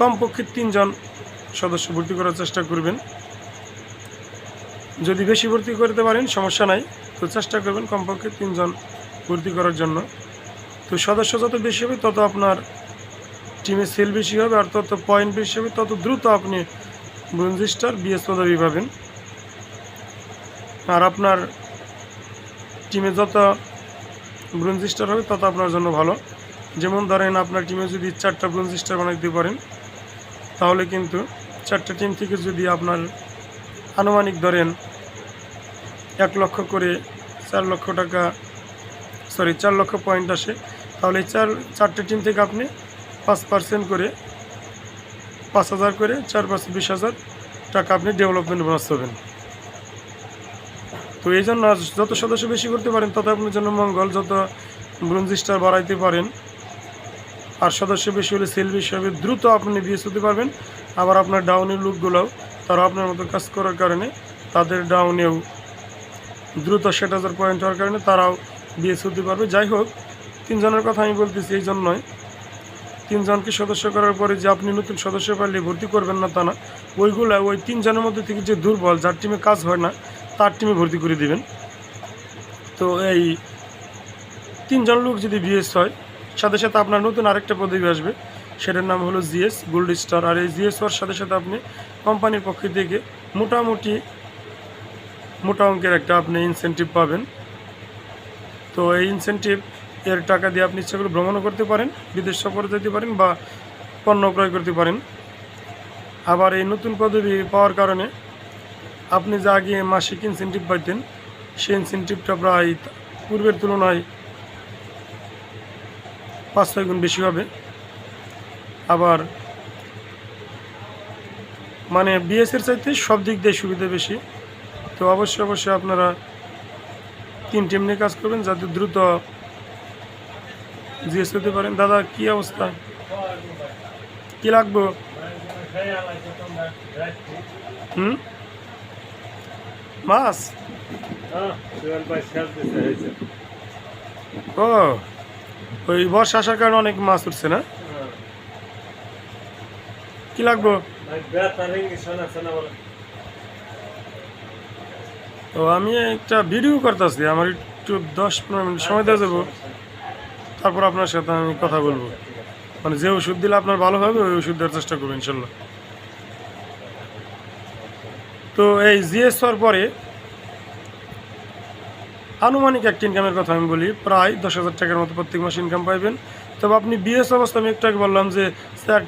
কমপক্ষে তিনজন সদস্য ভর্তি করার চেষ্টা করবেন। যদি বেশি ভর্তি করতে পারেন, সমস্যা নাই। তো চেষ্টা করবেন কমপক্ষে তিনজন ভর্তি করার জন্য। তো সদস্য যত বেশি হবে, তত আপনার টিমে সেল বেশি হবে, আর তত পয়েন্ট বেশি হবে, তত দ্রুত আপনি ব্রোঞ্জ স্টার বিএস পদবি পাবেন। আর আপনার টিমে যত ব্রোঞ্জ হবে, তত আপনার জন্য ভালো। যেমন ধরেন আপনার টিমে যদি চারটা ব্রোঞ্জ স্টার বানাইতে পারেন, তাহলে কিন্তু চারটা টিম থেকে যদি আপনার আনুমানিক ধরেন এক লক্ষ করে চার লক্ষ টাকা সরি চার লক্ষ পয়েন্ট আসে, তাহলে চার, চারটে টিম থেকে আপনি পাঁচ পার্সেন্ট করে, পাঁচ হাজার করে চার পাঁচ বিশ হাজার টাকা আপনি ডেভেলপমেন্ট বোনাস পাবেন। তো এই জন্য যত সদস্য বেশি করতে পারেন, তত আপনার জন্য মঙ্গল। যত ব্রোঞ্জ স্টার বাড়াইতে পারেন আর সদস্য বেশি হলে সেল বেশি হবে, দ্রুত আপনি বিএস হতে পারবেন। আবার আপনার ডাউনের লোকগুলোও তারা আপনার মতো কাজ করার কারণে তাদের ডাউনেও দ্রুত ষাট হাজার পয়েন্ট হওয়ার কারণে তারাও বিএস হতে পারবে। যাই হোক, তিনজনের কথা আমি বলতেছি এই জন্যই। তিনজনকে সদস্য করার পরে যে আপনি নতুন সদস্য পাইলে ভর্তি করবেন না তা না, ওইগুলো ওই তিনজনের মধ্যে থেকে যে দুর্বল, যার টিমে কাজ হয় না, তার টিমে ভর্তি করে দিবেন। তো এই তিনজন লোক যদি বিএস হয় সাথে সাথে আপনার নতুন আরেকটা পদবি আসবে। সেটার নাম হলো জিএস গোল্ড স্টার। আর এই জিএস হওয়ার সাথে সাথে আপনি কোম্পানির পক্ষ থেকে মোটামুটি মোটা অঙ্কের একটা আপনি ইনসেন্টিভ পাবেন। তো এই ইনসেন্টিভ এর টাকা দিয়ে আপনি করে ভ্রমণও করতে পারেন, বিদেশ সফরে যেতে পারেন বা পণ্য ক্রয় করতে পারেন। আবার এই নতুন পদবি পাওয়ার কারণে আপনি যা আগে মাসিক ইনসেন্টিভ পাইতেন, সেই ইনসেন্টিভটা প্রায় পূর্বের তুলনায় পাঁচ ছয় গুণ বেশি হবে। আবার মানে বিএসের চাইতে সব দিক দিয়ে সুবিধা বেশি। তো অবশ্যই অবশ্যই আপনারা তিন টিম নিয়ে কাজ করবেন যাতে দ্রুত জিএস হতে পারেন। দাদা কি অবস্থা? কি লাগবো? হুম? মাছ? ও ওই বর্ষা আসার কারণে অনেক মাছ উঠছে না? কি লাগবো? তো আমি একটা ভিডিও করতেছি আমার একটু দশ পনেরো মিনিট সময় দেওয়া যাব। তারপর আপনার সাথে আমি কথা বলব। মানে যে ওষুধ দিলে আপনার ভালো হবে ওই ওষুধ দেওয়ার চেষ্টা করব ইনশাল্লাহ। তো এই জিএস হওয়ার পরে আনুমানিক একটা ইনকামের কথা আমি বলি, প্রায় দশ হাজার টাকার মতো প্রত্যেক মাসে ইনকাম পাইবেন। তবে আপনি বিএস অবস্থা আমি একটু আগে বললাম যে স্যার